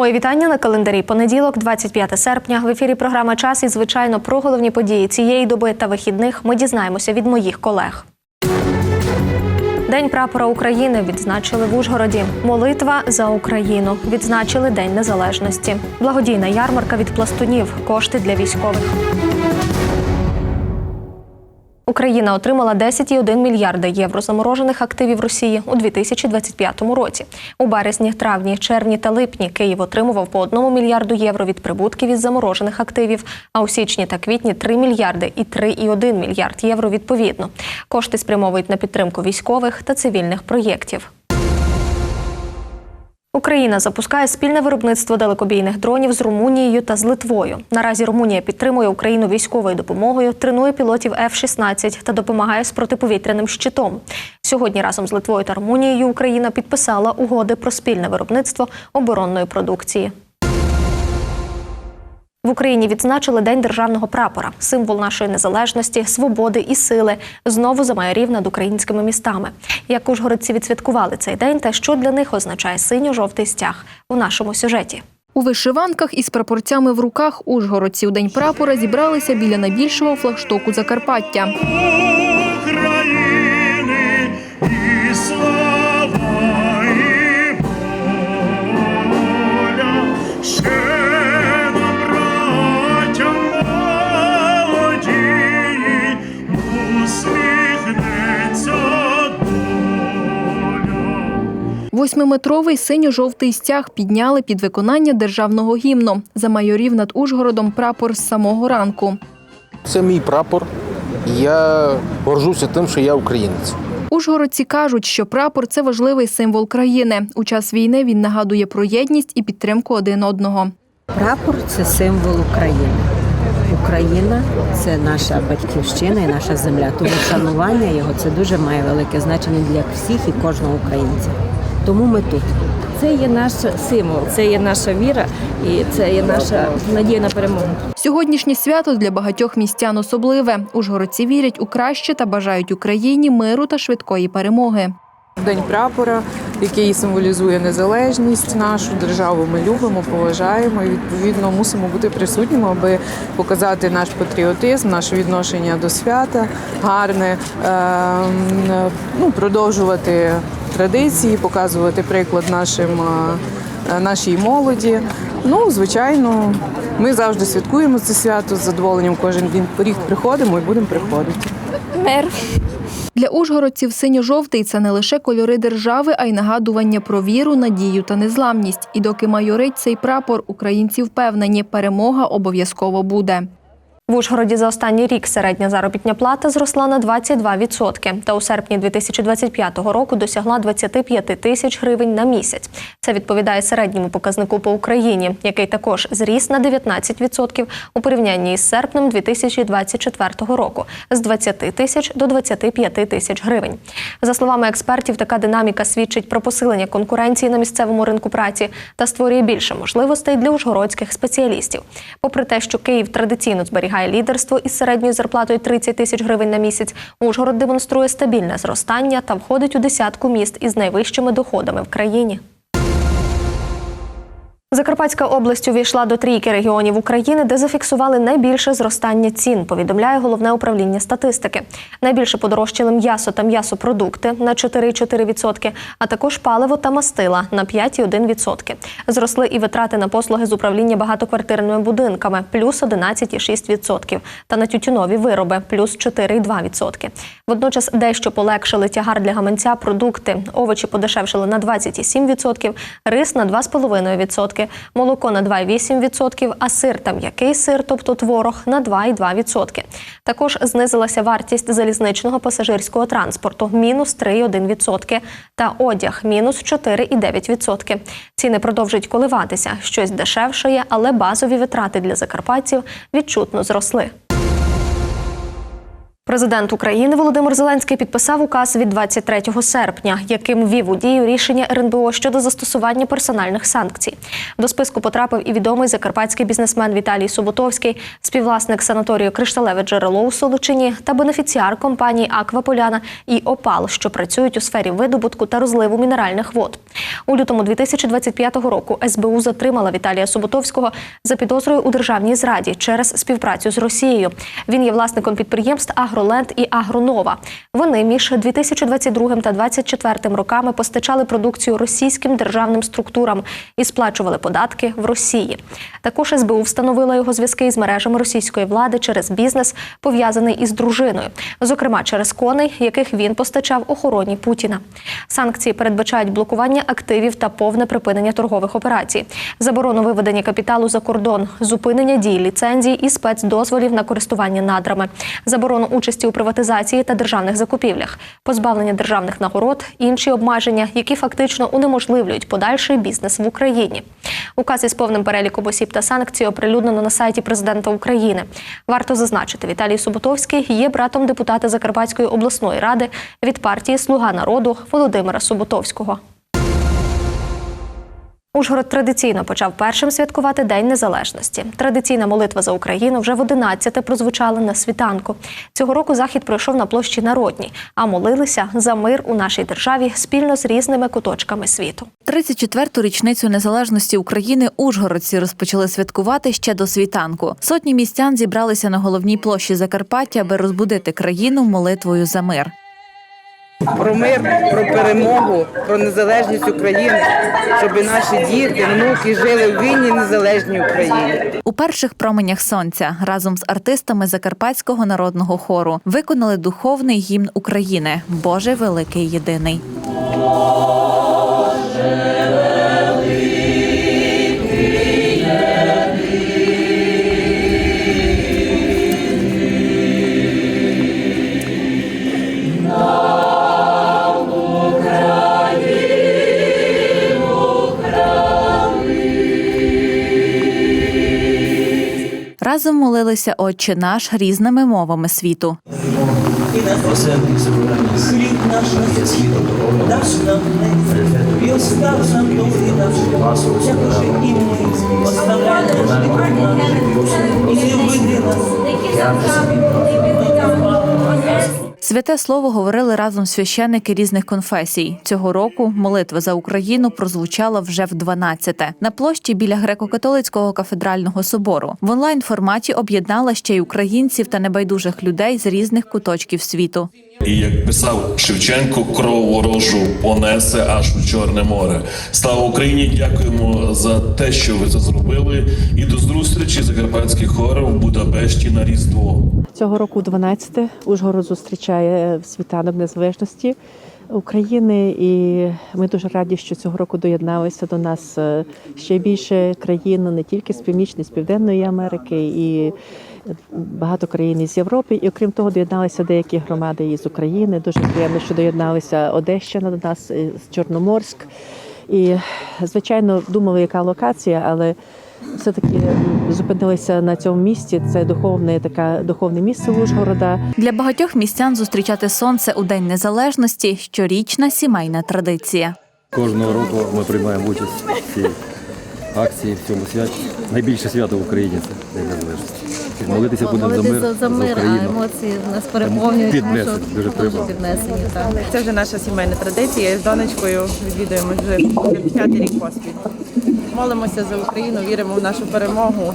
Мої вітання на календарі. Понеділок, 25 серпня. В ефірі програма Час і звичайно про головні події цієї доби та вихідних ми дізнаємося від моїх колег. День прапора України відзначили в Ужгороді. Молитва за Україну відзначили День Незалежності. Благодійна ярмарка від пластунів. Кошти для військових. Україна отримала 10,1 мільярда євро заморожених активів Росії у 2025 році. У березні, травні, червні та липні Київ отримував по 1 мільярду євро від прибутків із заморожених активів. А у січні та квітні 3 мільярди і 3,1 мільярд євро відповідно. Кошти спрямовують на підтримку військових та цивільних проєктів. Україна запускає спільне виробництво далекобійних дронів з Румунією та з Литвою. Наразі Румунія підтримує Україну військовою допомогою, тренує пілотів F-16 та допомагає з протиповітряним щитом. Сьогодні разом з Литвою та Румунією Україна підписала угоди про спільне виробництво оборонної продукції. В Україні відзначили День державного прапора, символ нашої незалежності, свободи і сили. Знову замайорів над українськими містами. Як ужгородці відсвяткували цей день та що для них означає синьо-жовтий стяг у нашому сюжеті. У вишиванках із прапорцями в руках ужгородці у день прапора зібралися біля найбільшого флагштоку Закарпаття. Восьмиметровий синьо-жовтий стяг підняли під виконання державного гімну. Замайорів над Ужгородом прапор з самого ранку. Це мій прапор. Я горжуся тим, що я українець. Ужгородці кажуть, що прапор це важливий символ країни. У час війни він нагадує про єдність і підтримку один одного. Прапор це символ України. Україна це наша батьківщина і наша земля. Тому шанування його це дуже має велике значення для всіх і кожного українця. Тому ми тут. Це є наш символ, це є наша віра і це є наша надія на перемогу. Сьогоднішнє свято для багатьох містян особливе. Ужгородці вірять у краще та бажають Україні миру та швидкої перемоги. День прапора, який символізує незалежність нашу державу. Ми любимо, поважаємо і відповідно мусимо бути присутніми, аби показати наш патріотизм, наше відношення до свята, гарне, ем, ну, продовжувати традиції, показувати приклад нашим. е, Нашій молоді. Ну, звичайно, ми завжди святкуємо це свято з задоволенням. Кожен день поріг приходимо і будемо приходити. Мир. Для ужгородців синьо-жовтий це не лише кольори держави, а й нагадування про віру, надію та незламність. І доки майорить цей прапор, українці впевнені, перемога обов'язково буде. В Ужгороді за останній рік середня заробітня плата зросла на 22%, та у серпні 2025 року досягла 25 тисяч гривень на місяць. Це відповідає середньому показнику по Україні, який також зріс на 19% у порівнянні із серпнем 2024 року з 20 тисяч до 25 тисяч гривень. За словами експертів, така динаміка свідчить про посилення конкуренції на місцевому ринку праці та створює більше можливостей для ужгородських спеціалістів. Попри те, що Київ традиційно зберігає лідерство із середньою зарплатою 30 тисяч гривень на місяць, Ужгород демонструє стабільне зростання та входить у десятку міст із найвищими доходами в країні. Закарпатська область увійшла до трійки регіонів України, де зафіксували найбільше зростання цін, повідомляє головне управління статистики. Найбільше подорожчали м'ясо та м'ясопродукти на 4,4%, а також паливо та мастила на 5,1%. Зросли і витрати на послуги з управління багатоквартирними будинками плюс 11,6%, та на тютюнові вироби плюс 4,2%. Водночас дещо полегшили тягар для гаманця продукти. Овочі подешевшили на 27%, рис на 2,5%, молоко на 2,8%, а сир та м'який сир, тобто творог, на 2,2%. Також знизилася вартість залізничного пасажирського транспорту мінус 3,1% та одяг мінус 4,9%. Ціни продовжують коливатися. Щось дешевшає, але базові витрати для закарпатців відчутно зросли. Президент України Володимир Зеленський підписав указ від 23 серпня, яким ввів у дію рішення РНБО щодо застосування персональних санкцій. До списку потрапив і відомий закарпатський бізнесмен Віталій Суботовський, співвласник санаторію Кришталеве джерело у Солочині та бенефіціар компаній Акваполяна і Опал, що працюють у сфері видобутку та розливу мінеральних вод. У лютому 2025 року СБУ затримала Віталія Суботовського за підозрою у державній зраді через співпрацю з Росією. Він є власником підприємств Агроленд і Агронова. Вони між 2022 та 2024 роками постачали продукцію російським державним структурам і сплачували податки в Росії. Також СБУ встановила його зв'язки із мережами російської влади через бізнес, пов'язаний із дружиною, зокрема через коней, яких він постачав охороні Путіна. Санкції передбачають блокування активів та повне припинення торгових операцій, заборону виведення капіталу за кордон, зупинення дій ліцензій і спецдозволів на користування надрами, заборону участі у приватизації та державних закупівлях, позбавлення державних нагород, інші обмеження, які фактично унеможливлюють подальший бізнес в Україні. Указ із повним переліком осіб та санкцій оприлюднено на сайті президента України. Варто зазначити, Віталій Суботовський є братом депутата Закарпатської обласної ради від партії Слуга народу Володимира Суботовського. Ужгород традиційно почав першим святкувати День Незалежності. Традиційна молитва за Україну вже в 11-те прозвучала на світанку. Цього року захід пройшов на площі Народній, а молилися за мир у нашій державі спільно з різними куточками світу. 34-ту річницю незалежності України ужгородці розпочали святкувати ще до світанку. Сотні містян зібралися на головній площі Закарпаття, аби розбудити країну молитвою за мир. Про мир, про перемогу, про незалежність України, щоб наші діти, внуки жили в вільній незалежній Україні. У перших променях сонця разом з артистами Закарпатського народного хору виконали духовний гімн України Боже великий єдиний. Разом молилися Отче наш різними мовами світу. І остав нам Святе слово говорили разом священники різних конфесій. Цього року молитва за Україну прозвучала вже в 12-те. на площі біля греко-католицького кафедрального собору. В онлайн форматі об'єднала ще й українців та небайдужих людей з різних куточків світу. І як писав Шевченко, кров ворожу понесе аж у Чорне море. Слава Україні! Дякуємо за те, що ви це зробили. І до зустрічі закарпатських хорів в Будапешті на Різдво. Цього року 12-те Ужгород зустрічає світанок незалежності України, і ми дуже раді, що цього року доєдналися до нас е, ще більше країн, не тільки з північної, з південної Америки, і багато країн із Європи. І окрім того, доєдналися деякі громади із України. Дуже приємно, що доєдналися Одещина до нас, е, з Чорноморськ. І звичайно думали, яка локація, але все-таки зупинилися на цьому місці. Це духовне таке духовне місце Ужгорода. Для багатьох містян зустрічати сонце у День Незалежності щорічна сімейна традиція. Кожного року ми приймаємо участь в цій акції, в цьому святі. Найбільше свято в Україні це День Незалежності. Молитися будемо за мир, за, Україну. емоції нас переповнюють, Піднесені, тому що дуже треба. піднесені. Так. Це вже наша сімейна традиція. З донечкою відвідуємо вже п'ятий рік поспіль. Молимося за Україну, віримо в нашу перемогу.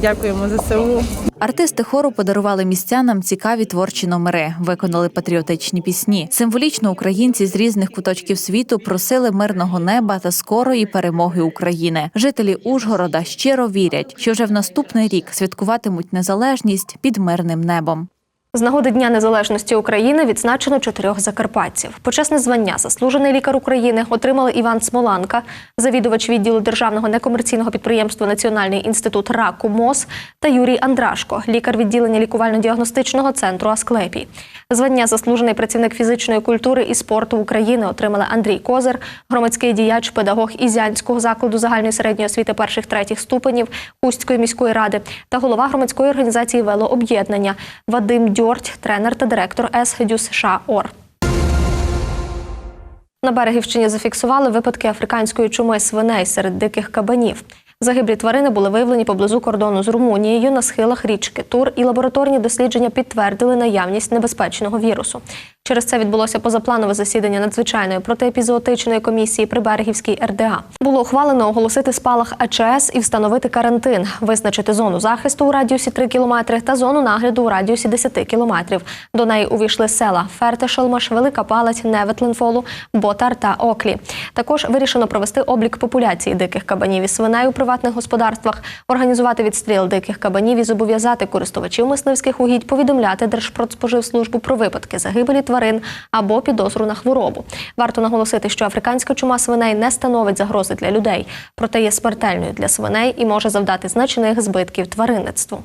Дякуємо ЗСУ. Артисти хору подарували містянам цікаві творчі номери, виконали патріотичні пісні. Символічно українці з різних куточків світу просили мирного неба та скорої перемоги України. Жителі Ужгорода щиро вірять, що вже в наступний рік святкуватимуть незалежність під мирним небом. З нагоди Дня Незалежності України відзначено чотирьох закарпатців. Почесне звання заслужений лікар України отримали Іван Смоланка, завідувач відділу державного некомерційного підприємства Національний інститут раку МОЗ та Юрій Андрашко, лікар відділення лікувально-діагностичного центру Асклепій. Звання заслужений працівник фізичної культури і спорту України отримали Андрій Козир, громадський діяч, педагог Ізянського закладу загальної середньої освіти перших третіх ступенів Хустської міської ради та голова громадської організації велооб'єднання Вадим Дю. Дьорть, тренер та директор ес США Ор. На Берегівщині зафіксували випадки африканської чуми свиней серед диких кабанів. Загиблі тварини були виявлені поблизу кордону з Румунією на схилах річки Тур, і лабораторні дослідження підтвердили наявність небезпечного вірусу. Через це відбулося позапланове засідання надзвичайної протиепізоотичної комісії при Берегівській РДА. Було ухвалено оголосити спалах АЧС і встановити карантин, визначити зону захисту у радіусі 3 кілометри та зону нагляду у радіусі 10 кілометрів. До неї увійшли села Фертешелмаш, Велика Палать, Неветленфолу, Ботар та Оклі. Також вирішено провести облік популяції диких кабанів і свиней у приватних господарствах, організувати відстріл диких кабанів і зобов'язати користувачів мисливських угідь повідомляти Держпродспоживслужбу про випадки загибелі тварин або підозру на хворобу. Варто наголосити, що африканська чума свиней не становить загрози для людей, проте є смертельною для свиней і може завдати значних збитків тваринництву.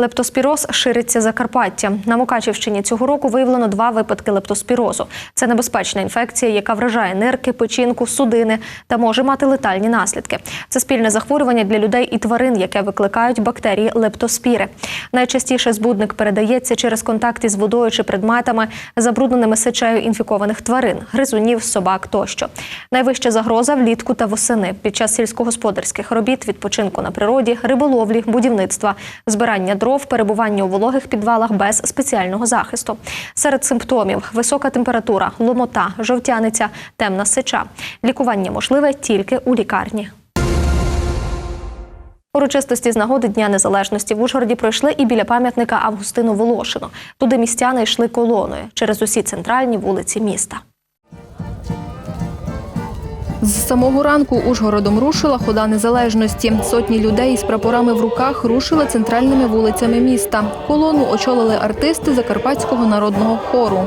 Лептоспіроз шириться Закарпаття. На Мукачівщині цього року виявлено два випадки лептоспірозу. Це небезпечна інфекція, яка вражає нирки, печінку, судини та може мати летальні наслідки. Це спільне захворювання для людей і тварин, яке викликають бактерії лептоспіри. Найчастіше збудник передається через контакт із водою чи предметами, забрудненими сечею інфікованих тварин, гризунів, собак тощо. Найвища загроза влітку та восени під час сільськогосподарських робіт, відпочинку на природі, риболовлі, будівництва, збирання дров, перебування у вологих підвалах без спеціального захисту. Серед симптомів висока температура, ломота, жовтяниця, темна сеча. Лікування можливе тільки у лікарні. Урочистості з нагоди Дня Незалежності в Ужгороді пройшли і біля пам'ятника Августину Волошину. Туди містяни йшли колоною через усі центральні вулиці міста. З самого ранку Ужгородом рушила хода незалежності. Сотні людей із прапорами в руках рушили центральними вулицями міста. Колону очолили артисти Закарпатського народного хору.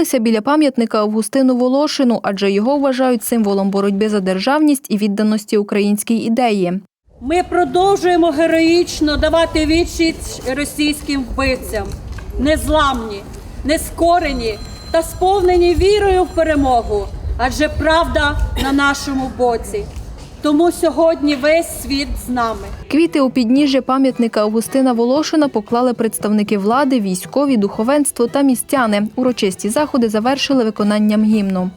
Зупинилися біля пам'ятника Августину Волошину, адже його вважають символом боротьби за державність і відданості українській ідеї. Ми продовжуємо героїчно давати відсіч російським вбивцям, незламні, нескорені та сповнені вірою в перемогу, адже правда на нашому боці. Тому сьогодні весь світ з нами. Квіти у підніжжя пам'ятника Августина Волошина поклали представники влади, військові, духовенство та містяни. Урочисті заходи завершили виконанням гімну.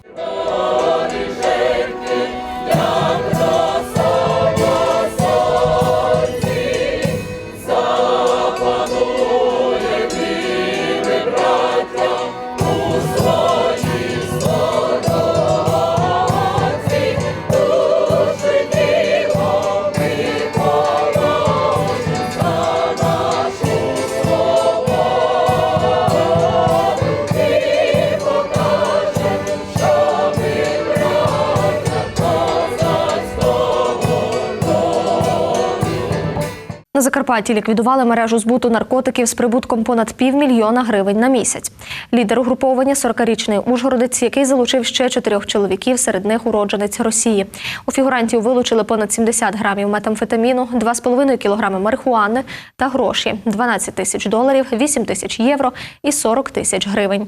Закарпатті ліквідували мережу збуту наркотиків з прибутком понад півмільйона гривень на місяць. Лідер угруповання 40-річний ужгородець, який залучив ще чотирьох чоловіків, серед них уродженець Росії. У фігурантів вилучили понад 70 грамів метамфетаміну, 2,5 кілограми марихуани та гроші – 12 тисяч доларів, 8 тисяч євро і 40 тисяч гривень.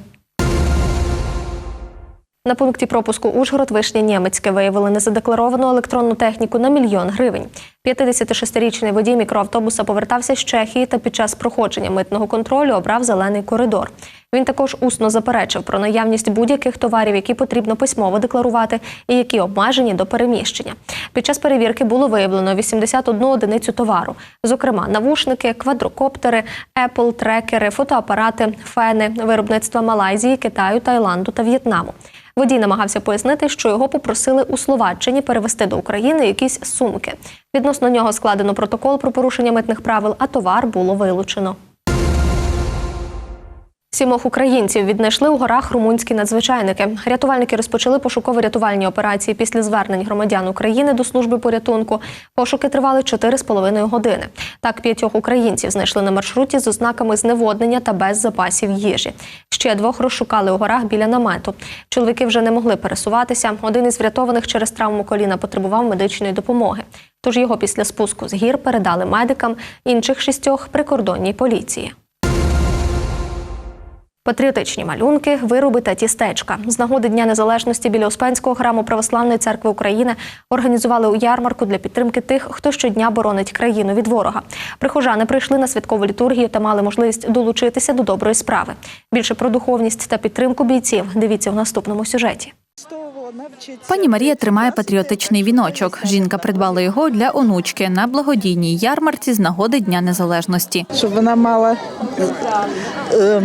На пункті пропуску Ужгород Вишня Нємецьке виявили незадекларовану електронну техніку на мільйон гривень. 56-річний водій мікроавтобуса повертався з Чехії та під час проходження митного контролю обрав зелений коридор. Він також усно заперечив про наявність будь-яких товарів, які потрібно письмово декларувати, і які обмежені до переміщення. Під час перевірки було виявлено 81 одиницю товару, зокрема навушники, квадрокоптери, Apple, трекери, фотоапарати, фени, виробництва Малайзії, Китаю, Таїланду та В'єтнаму. Водій намагався пояснити, що його попросили у Словаччині перевести до України якісь сумки. Відносно нього складено протокол про порушення митних правил, а товар було вилучено. Сімох українців віднайшли у горах румунські надзвичайники. Рятувальники розпочали пошуково-рятувальні операції після звернень громадян України до служби порятунку. Пошуки тривали 4,5 години. Так, п'ятьох українців знайшли на маршруті з ознаками зневоднення та без запасів їжі. Ще двох розшукали у горах біля намету. Чоловіки вже не могли пересуватися. Один із врятованих через травму коліна потребував медичної допомоги. Тож його після спуску з гір передали медикам, інших шістьох прикордонній поліції. Патріотичні малюнки, вироби та тістечка. З нагоди Дня Незалежності біля Успенського храму Православної церкви України організували у ярмарку для підтримки тих, хто щодня боронить країну від ворога. Прихожани прийшли на святкову літургію та мали можливість долучитися до доброї справи. Більше про духовність та підтримку бійців дивіться в наступному сюжеті. Пані Марія тримає патріотичний віночок. Жінка придбала його для онучки на благодійній ярмарці з нагоди Дня Незалежності. щоб вона мала е,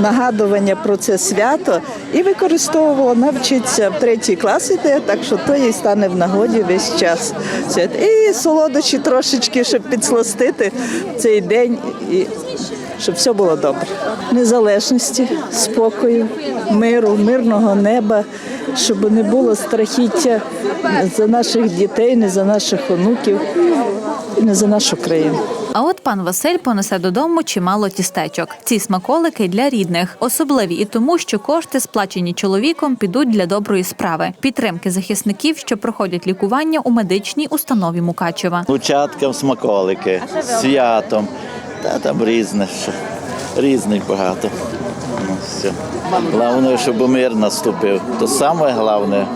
нагадування про це свято і використовувала, навчиться в третій клас іде, так що то їй стане в нагоді весь час. І солодощі трошечки, щоб підсластити цей день і щоб все було добре. Незалежності, спокою, миру, мирного неба, щоб не було страхіття за наших дітей, не за наших онуків, не за нашу країну. А от пан Василь понесе додому чимало тістечок. Ці смаколики для рідних, особливі і тому, що кошти, сплачені чоловіком, підуть для доброї справи підтримки захисників, що проходять лікування у медичній установі Мукачева. Лучаткам смаколики, святом, та там різне, що, різних багато. Все. Головне, щоб мир наступив. То саме головне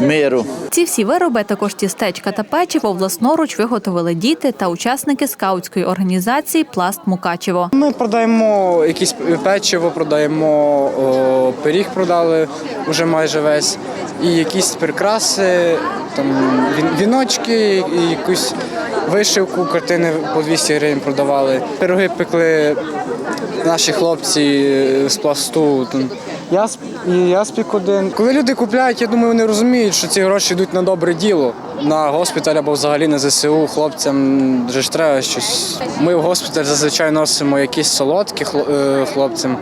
миру. Ці всі вироби, також тістечка та печиво, власноруч виготовили діти та учасники скаутської організації Пласт Мукачево. Ми продаємо якісь печиво, продаємо о, пиріг, продали вже майже весь, і якісь прикраси, там віночки, і якусь вишивку, картини по 200 гривень продавали. Пироги пекли наші хлопці е, з пласту. Я, я спік один. Коли люди купляють, я думаю, вони розуміють, що ці гроші йдуть на добре діло, на госпіталь або взагалі на ЗСУ. Хлопцям вже ж треба щось. Ми в госпіталь зазвичай носимо якісь солодкі е, хлопцям.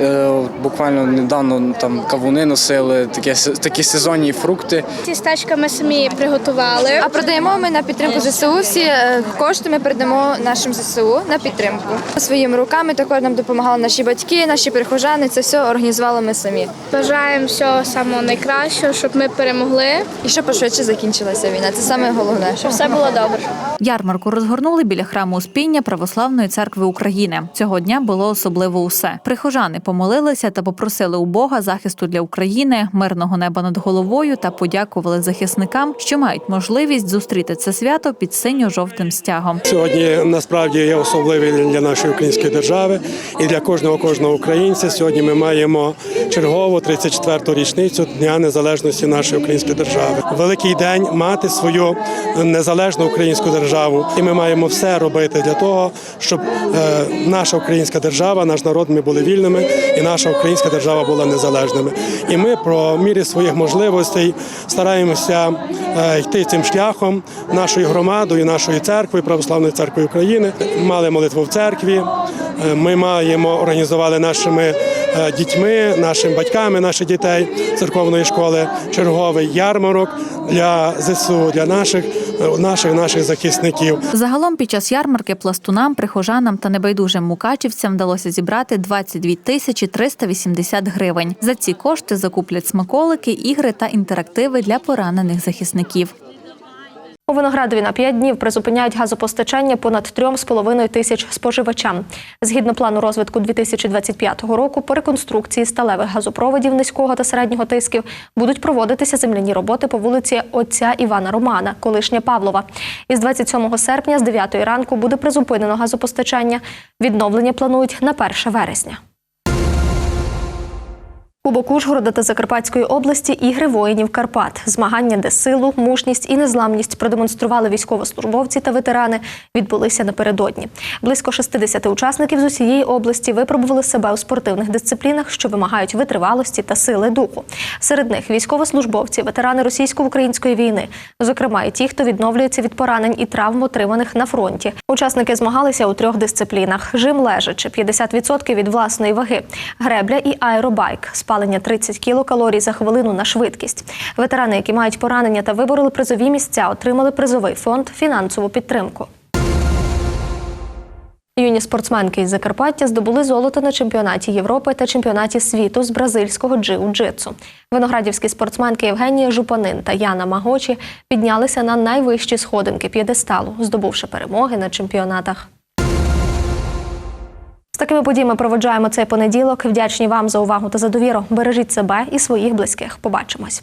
Е, Буквально недавно там кавуни носили, такі, такі сезонні фрукти. Ці Тістечка ми самі приготували. А продаємо ми на підтримку ЗСУ. Всі е, кошти ми передамо нашим ЗСУ на підтримку. Своїми руками також нам допомагали наші батьки, наші прихожани. Це все організували ми самі. Бажаємо всього самого найкращого, щоб ми перемогли. І щоб пошвидше закінчилася війна. Це саме головне. Щоб все було добре. Ярмарку розгорнули біля храму Успіння Православної церкви України. Цього дня було особливо усе. Прихожани помолилися та попросили у Бога захисту для України, мирного неба над головою та подякували захисникам, що мають можливість зустріти це свято під синьо-жовтим стягом. Сьогодні насправді є особливий день для нашої української держави і для кожного кожного українця. Сьогодні ми маємо чергову 34-ту річницю Дня Незалежності нашої української держави. Великий день мати свою незалежну українську державу, і ми маємо все робити для того, щоб е, наша українська держава, наш народ, ми були вільними, і наша українська держава була незалежними. І ми про мірі своїх можливостей стараємося е, йти цим шляхом нашою громадою, нашою церквою, православною церквою України. Мали молитву в церкві. Е, Ми маємо організували нашими дітьми, нашими батьками, наших дітей церковної школи черговий ярмарок для ЗСУ, для наших наших наших захисників. Загалом під час ярмарки пластунам, прихожанам та небайдужим мукачівцям вдалося зібрати 22 тисячі 380 гривень. За ці кошти закуплять смаколики, ігри та інтерактиви для поранених захисників. У Виноградові на 5 днів призупиняють газопостачання понад 3,5 тисяч споживачам. Згідно плану розвитку 2025 року, по реконструкції сталевих газопроводів низького та середнього тисків будуть проводитися земляні роботи по вулиці отця Івана Романа, колишня Павлова. Із 27 серпня з 9 ранку буде призупинено газопостачання. Відновлення планують на 1 вересня. Кубок Ужгорода та Закарпатської області ігри воїнів Карпат. Змагання, де силу, мужність і незламність продемонстрували військовослужбовці та ветерани, відбулися напередодні. Близько 60 учасників з усієї області випробували себе у спортивних дисциплінах, що вимагають витривалості та сили духу. Серед них військовослужбовці, ветерани російсько-української війни, зокрема і ті, хто відновлюється від поранень і травм, отриманих на фронті. Учасники змагалися у трьох дисциплінах: жим лежачи 50% від власної ваги, гребля і аеробайк, спалення 30 кілокалорій за хвилину на швидкість. Ветерани, які мають поранення та вибороли призові місця, отримали призовий фонд фінансову підтримку. Юні спортсменки із Закарпаття здобули золото на чемпіонаті Європи та чемпіонаті світу з бразильського джиу-джитсу. Виноградівські спортсменки Євгенія Жупанин та Яна Магочі піднялися на найвищі сходинки п'єдесталу, здобувши перемоги на чемпіонатах. Такими подіями проводжаємо цей понеділок. Вдячні вам за увагу та за довіру. Бережіть себе і своїх близьких. Побачимось.